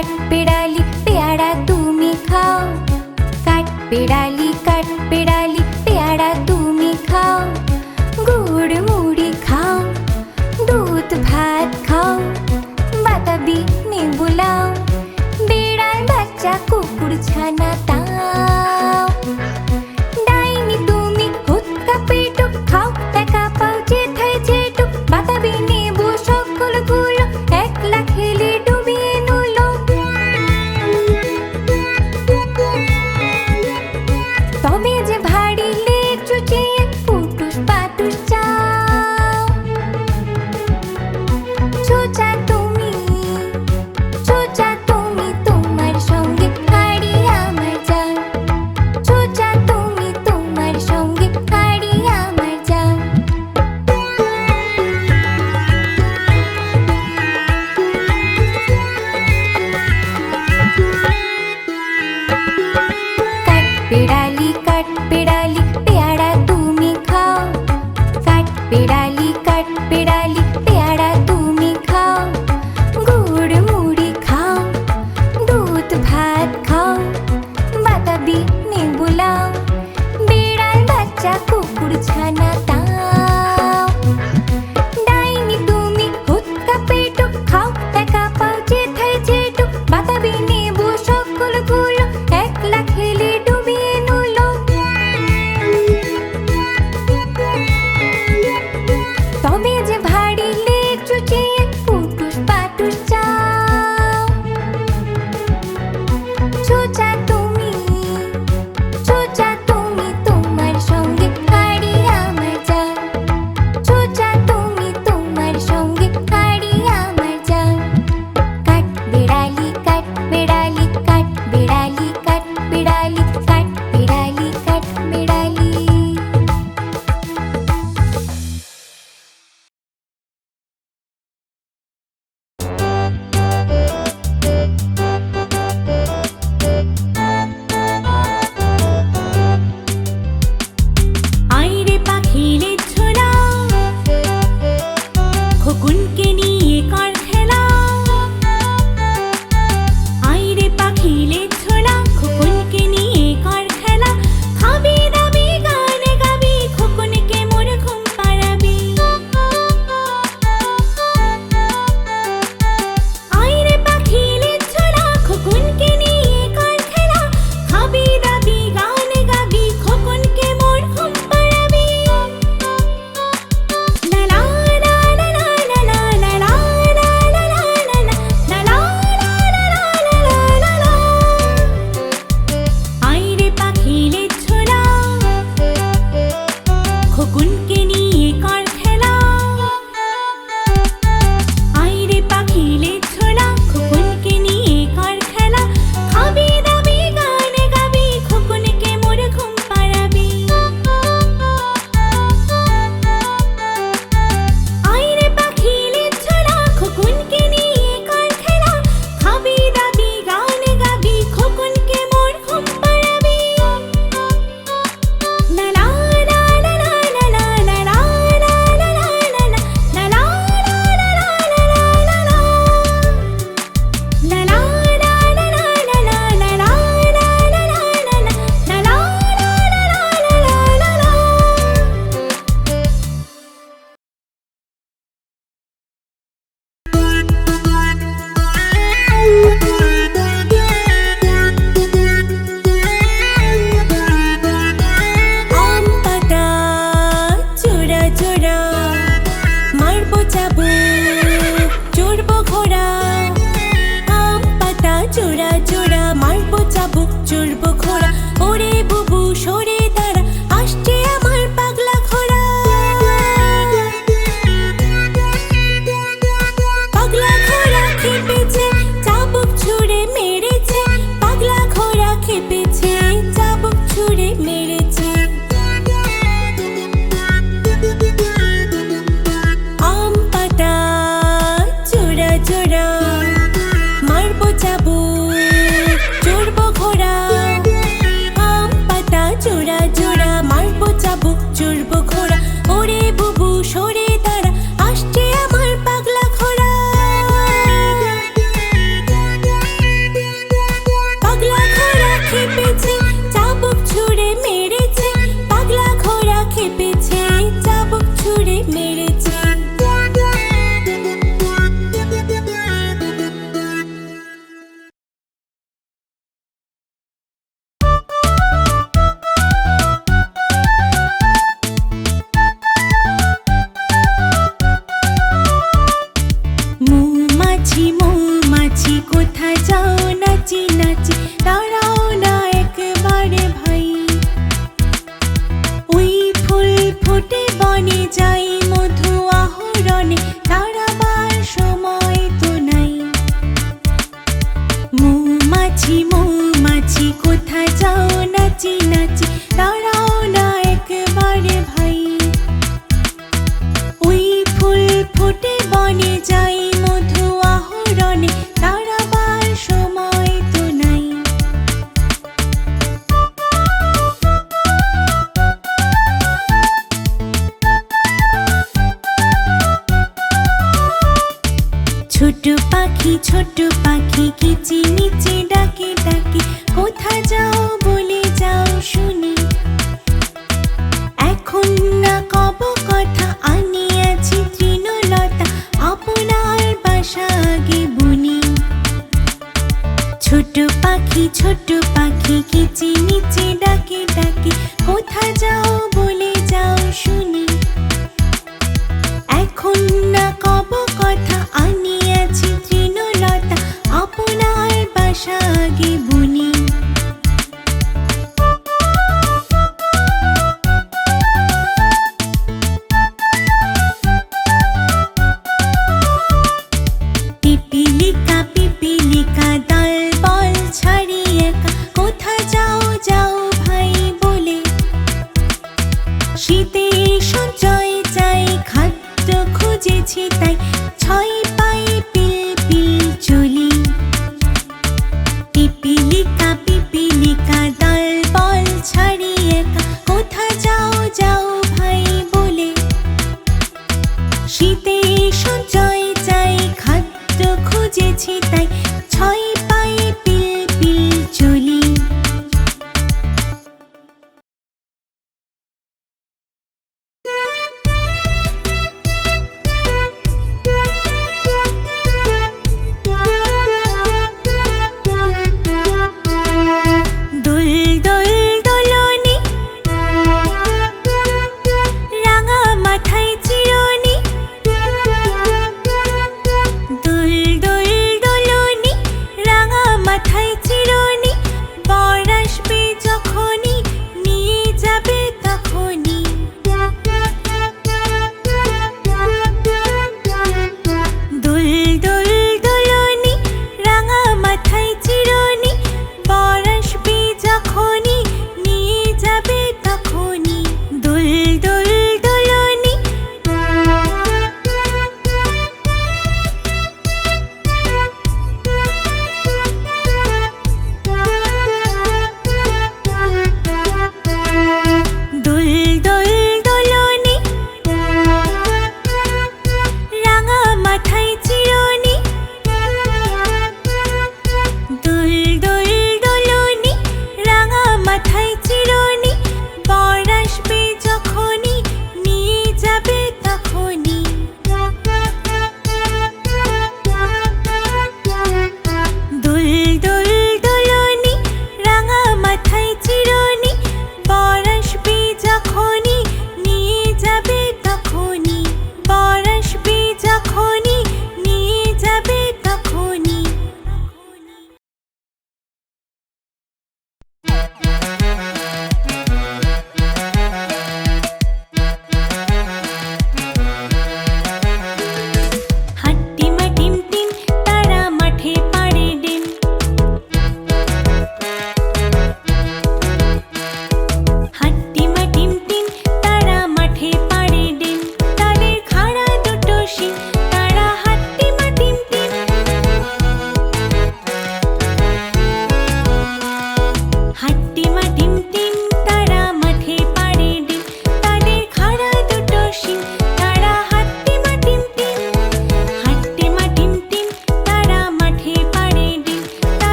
কাঠ পেয়ারা তুমি খাও কাঠ পেড়ালি কাঠ পেড়ালি পেয়ারা তুমি খাও গুড় মুড়ি খাও দুধ ভাত খাও বাতাবি নিবুলাও বেড়াল বাচ্চা কুকুর ছানি kun ke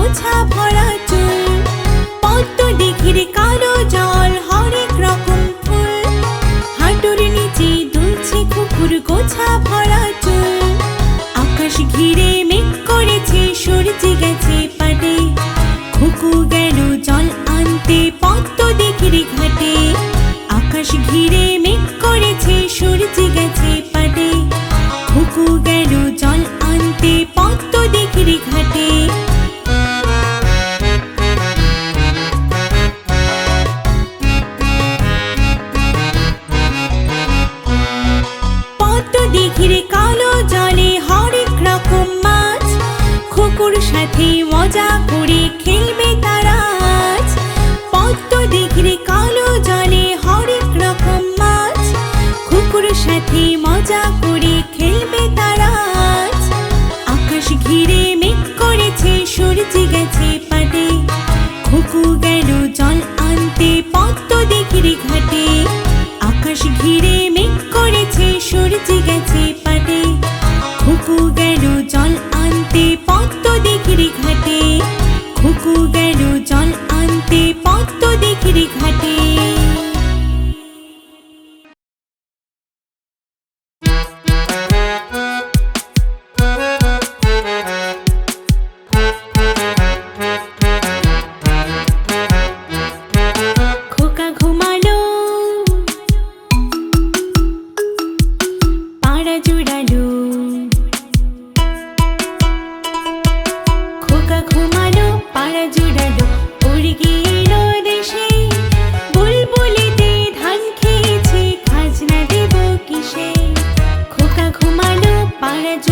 গোছা keep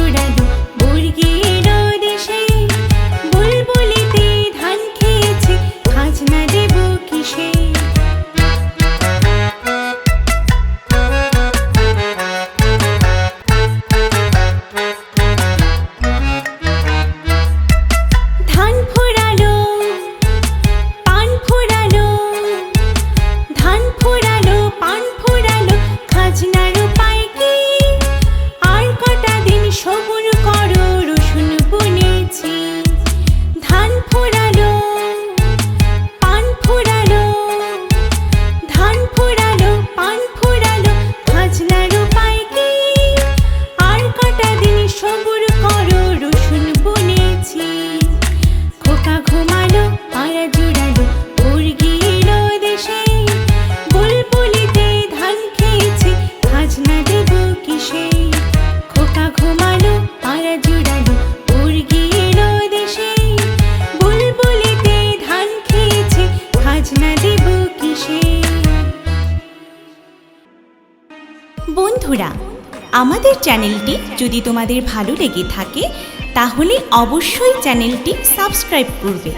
you চ্যানেলটি যদি তোমাদের ভালো লেগে থাকে তাহলে অবশ্যই চ্যানেলটি সাবস্ক্রাইব করবে।